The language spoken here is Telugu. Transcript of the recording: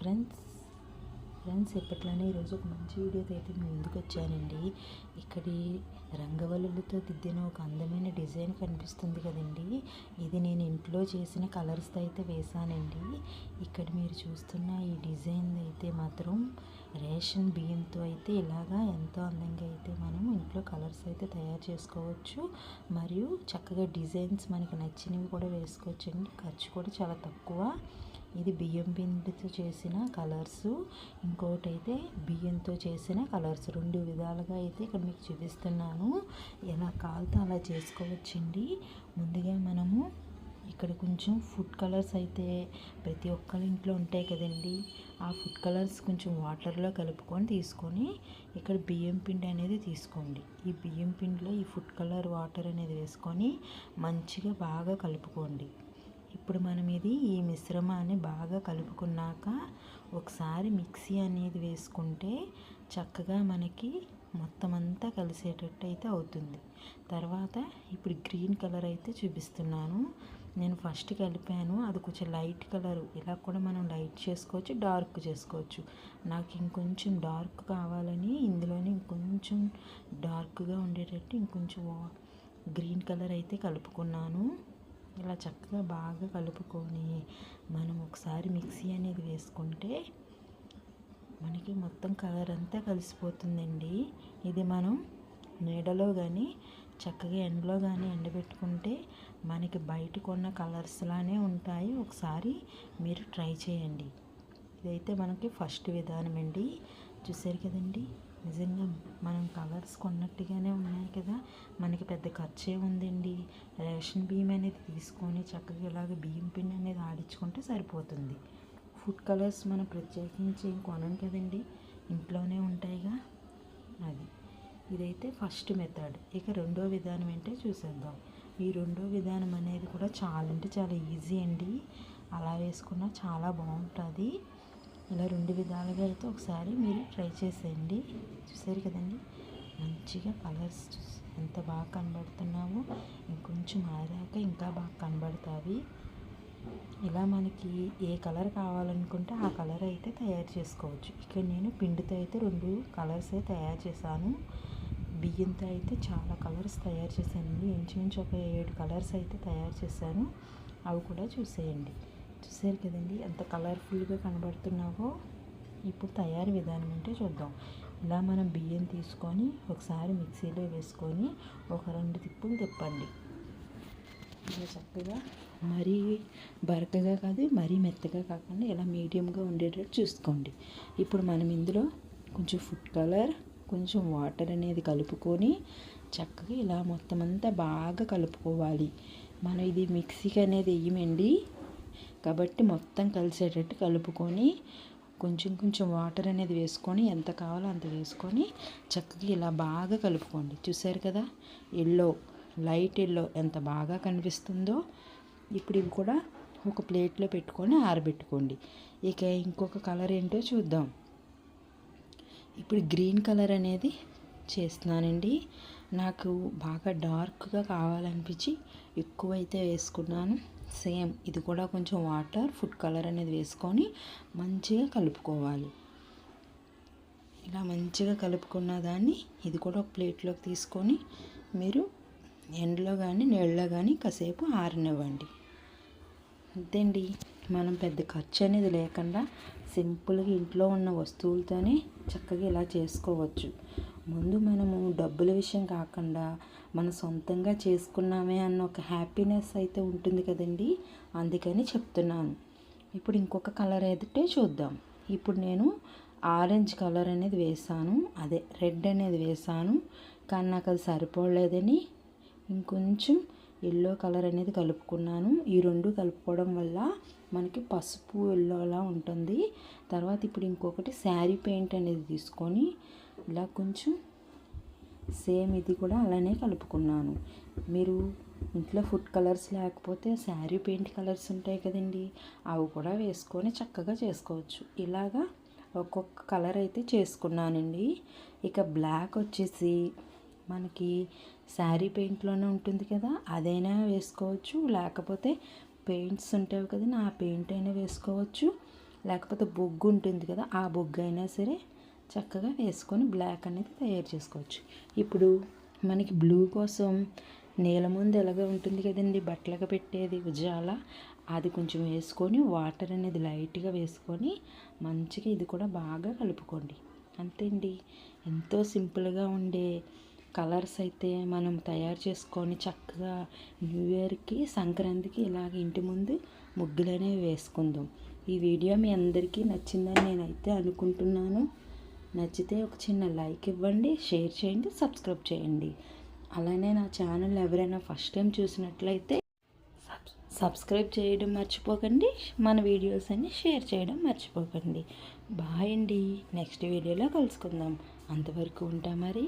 ఫ్రెండ్స్ ఫ్రెండ్స్ ఎప్పట్లానే ఈరోజు ఒక మంచి వీడియోతో అయితే మేము ముందుకు వచ్చానండి. ఇక్కడి రంగవల్లులతో దిద్దిన ఒక అందమైన డిజైన్ కనిపిస్తుంది కదండి. ఇది నేను ఇంట్లో చేసిన కలర్స్తో అయితే వేశానండి ఇక్కడ మీరు చూస్తున్న ఈ డిజైన్ అయితే మాత్రం రేషన్ బియ్యంతో అయితే ఇలాగా ఎంతో అందంగా అయితే మనం ఇంట్లో కలర్స్ అయితే తయారు చేసుకోవచ్చు. మరియు చక్కగా డిజైన్స్ మనకి నచ్చినవి కూడా వేసుకోవచ్చండి. ఖర్చు కూడా చాలా తక్కువ. ఇది బియ్యం పిండితో చేసిన కలర్స్. ఇంకోటి అయితే బియ్యంతో చేసిన కలర్స్. రెండు విధాలుగా అయితే ఇక్కడ మీకు చూపిస్తున్నాను. ఎలా కాలుతో అలా చేసుకోవచ్చండి. ముందుగా మనము ఇక్కడ కొంచెం ఫుడ్ కలర్స్ అయితే ప్రతి ఒక్కరి ఇంట్లో ఉంటాయి కదండి. ఆ ఫుడ్ కలర్స్ కొంచెం వాటర్లో కలుపుకొని తీసుకొని ఇక్కడ బియ్యం పిండి అనేది తీసుకోండి. ఈ బియ్యం పిండిలో ఈ ఫుడ్ కలర్ వాటర్ అనేది వేసుకొని మంచిగా బాగా కలుపుకోండి. ఇప్పుడు మనం ఇది ఈ మిశ్రమాన్ని బాగా కలుపుకున్నాక ఒకసారి మిక్సీ అనేది వేసుకుంటే చక్కగా మనకి మొత్తం అంతా కలిసేటట్టు అయితే అవుతుంది. తర్వాత ఇప్పుడు గ్రీన్ కలర్ అయితే చూపిస్తున్నాను. నేను ఫస్ట్ కలిపాను. అది కొంచెం లైట్ కలర్. ఇలా కూడా మనం లైట్ చేసుకోవచ్చు డార్క్ చేసుకోవచ్చు. నాకు ఇంకొంచెం డార్క్ కావాలని ఇందులోనే ఇంకొంచెం డార్క్గా ఉండేటట్టు ఇంకొంచెం గ్రీన్ కలర్ అయితే కలుపుకున్నాను. ఇలా చక్కగా బాగా కలుపుకొని మనం ఒకసారి మిక్సీ అనేది వేసుకుంటే మనకి మొత్తం కలర్ అంతా కలిసిపోతుందండి. ఇది మనం నీడలో కానీ చక్కగా ఎండలో కానీ ఎండబెట్టుకుంటే మనకి బయట కొన్న కలర్స్ లానే ఉంటాయి. ఒకసారి మీరు ట్రై చేయండి. ఇదైతే మనకి ఫస్ట్ విధానం అండి. చూసారు కదండి? నిజంగా మనం కలర్స్ కొన్నట్టుగానే ఉన్నాయి కదా. మనకి పెద్ద ఖర్చే ఉందండి. రేషన్ బియ్యం అనేది తీసుకొని చక్కగా ఇలాగ బియ్యం పిండి అనేది ఆడించుకుంటే సరిపోతుంది. ఫుడ్ కలర్స్ మనం ప్రత్యేకించి ఏం కొనం కదండి. ఇంట్లోనే ఉంటాయిగా. అది. ఇదైతే ఫస్ట్ మెథడ్. ఇక రెండో విధానం ఏంటో చూసేద్దాం. ఈ రెండో విధానం అనేది కూడా చాలా అంటే చాలా ఈజీ అండి. అలా వేసుకున్నా చాలా బాగుంటుంది. ఇలా రెండు విధాలుగా అయితే ఒకసారి మీరు ట్రై చేసేయండి. చూసారు కదండి? మంచిగా కలర్స్ ఎంత బాగా కనబడుతున్నామో ఇంకొంచెం ఆరాక ఇంకా బాగా కనబడుతుంది ఇలా మనకి ఏ కలర్ కావాలనుకుంటే ఆ కలర్ అయితే తయారు చేసుకోవచ్చు. ఇక్కడ నేను పిండితో అయితే రెండు కలర్స్ అయితే తయారు చేశాను. బియ్యంతో అయితే చాలా కలర్స్ తయారు చేశానండి. ఇంచుమించు ఒక ఏడు కలర్స్ అయితే తయారు చేశాను. అవి కూడా చూసేయండి. చూసారు కదండి ఎంత కలర్ఫుల్గా కనబడుతున్నావో ఇప్పుడు తయారీ విధానం అంటే చూద్దాం. ఇలా మనం బియ్యం తీసుకొని ఒకసారి మిక్సీలో వేసుకొని ఒక రెండు తిప్పులు తిప్పండి. ఇలా చక్కగా మరీ బరకగా కాదు మరీ మెత్తగా కాకుండా ఇలా మీడియంగా ఉండేటట్టు చూసుకోండి. ఇప్పుడు మనం ఇందులో కొంచెం ఫుడ్ కలర్ కొంచెం వాటర్ అనేది కలుపుకొని చక్కగా ఇలా మొత్తం అంతా బాగా కలుపుకోవాలి. మనం ఇది మిక్సీకి అనేది వేయమండి. కాబట్టి మొత్తం కలిసేటట్టు కలుపుకొని కొంచెం కొంచెం వాటర్ అనేది వేసుకొని ఎంత కావాలో అంత వేసుకొని చక్కగా ఇలా బాగా కలుపుకోండి. చూసారు కదా? ఎల్లో లైట్ ఎల్లో ఎంత బాగా కనిపిస్తుందో. ఇప్పుడు ఇవి కూడా ఒక ప్లేట్లో పెట్టుకొని ఆరబెట్టుకోండి. ఇక ఇంకొక కలర్ ఏంటో చూద్దాం. ఇప్పుడు గ్రీన్ కలర్ అనేది చేస్తున్నానండి. నాకు బాగా డార్క్గా కావాలనిపించి ఎక్కువైతే వేసుకున్నాను. సేమ్ ఇది కూడా కొంచెం వాటర్ ఫుడ్ కలర్ అనేది వేసుకొని మంచిగా కలుపుకోవాలి. ఇలా మంచిగా కలుపుకున్న దాన్ని ఇది కూడా ఒక ప్లేట్లోకి తీసుకొని మీరు ఎండలో కానీ నీళ్ళలో కానీ కాసేపు ఆరనివ్వండి. అంతేండి? మనం పెద్ద ఖర్చు అనేది లేకుండా సింపుల్గా ఇంట్లో ఉన్న వస్తువులతోనే చక్కగా ఇలా చేసుకోవచ్చు. ముందు మనము డబ్బుల విషయం కాకుండా మన సొంతంగా చేసుకున్నామే అన్న ఒక హ్యాపీనెస్ అయితే ఉంటుంది కదండి? అందుకని చెప్తున్నాను. ఇప్పుడు ఇంకొక కలర్ అయితే చూద్దాం. ఇప్పుడు నేను ఆరెంజ్ కలర్ అనేది వేసాను అదే రెడ్ అనేది వేసాను కానీ నాకు అది సరిపోలేదని ఇంకొంచెం ఎల్లో కలర్ అనేది కలుపుకున్నాను. ఈ రెండు కలుపుకోవడం వల్ల మనకి పసుపు ఎల్లోలా ఉంటుంది. తర్వాత ఇప్పుడు ఇంకొకటి శారీ పెయింట్ అనేది తీసుకొని ఇలా కొంచెం సేమ్ ఇది కూడా అలానే కలుపుకున్నాను. మీరు ఇంట్లో ఫుడ్ కలర్స్ లేకపోతే శారీ పెయింట్ కలర్స్ ఉంటాయి కదండి అవి కూడా వేసుకొని చక్కగా చేసుకోవచ్చు. ఇలాగా ఒక్కొక్క కలర్ అయితే చేసుకున్నానండి. ఇక బ్లాక్ వచ్చేసి మనకి శారీ పెయింట్లోనే ఉంటుంది కదా అదైనా వేసుకోవచ్చు. లేకపోతే పెయింట్స్ ఉంటాయి కదా ఆ పెయింట్ అయినా వేసుకోవచ్చు. లేకపోతే బొగ్గు ఉంటుంది కదా ఆ బొగ్గు అయినా సరే చక్కగా వేసుకొని బ్లాక్ అనేది తయారు చేసుకోవచ్చు. ఇప్పుడు మనకి బ్లూ కోసం నీల ముందు ఎలాగ ఉంటుంది కదండి బట్టలుగా పెట్టేది ఉజాల. అది కొంచెం వేసుకొని వాటర్ అనేది లైట్గా వేసుకొని మంచిగా ఇది కూడా బాగా కలుపుకోండి. అంతే అండి ఎంతో సింపుల్గా ఉండే కలర్స్ అయితే మనం తయారు చేసుకొని చక్కగా న్యూ ఇయర్కి సంక్రాంతికి ఇలాగ ఇంటి ముందు ముగ్గులు అనేవి వేసుకుందాం. ఈ వీడియో మీ అందరికీ నచ్చిందని నేనైతే అనుకుంటున్నాను. నచ్చితే ఒక చిన్న లైక్ ఇవ్వండి షేర్ చేయండి సబ్స్క్రైబ్ చేయండి. అలానే నా ఛానల్ ఎవరైనా ఫస్ట్ టైం చూసినట్లయితే సబ్ సబ్స్క్రైబ్ చేయడం మర్చిపోకండి మన వీడియోస్ అన్ని షేర్ చేయడం మర్చిపోకండి. బాయ్ అండి. నెక్స్ట్ వీడియోలో కలుసుకుందాం. అంతవరకు ఉంటా మరి.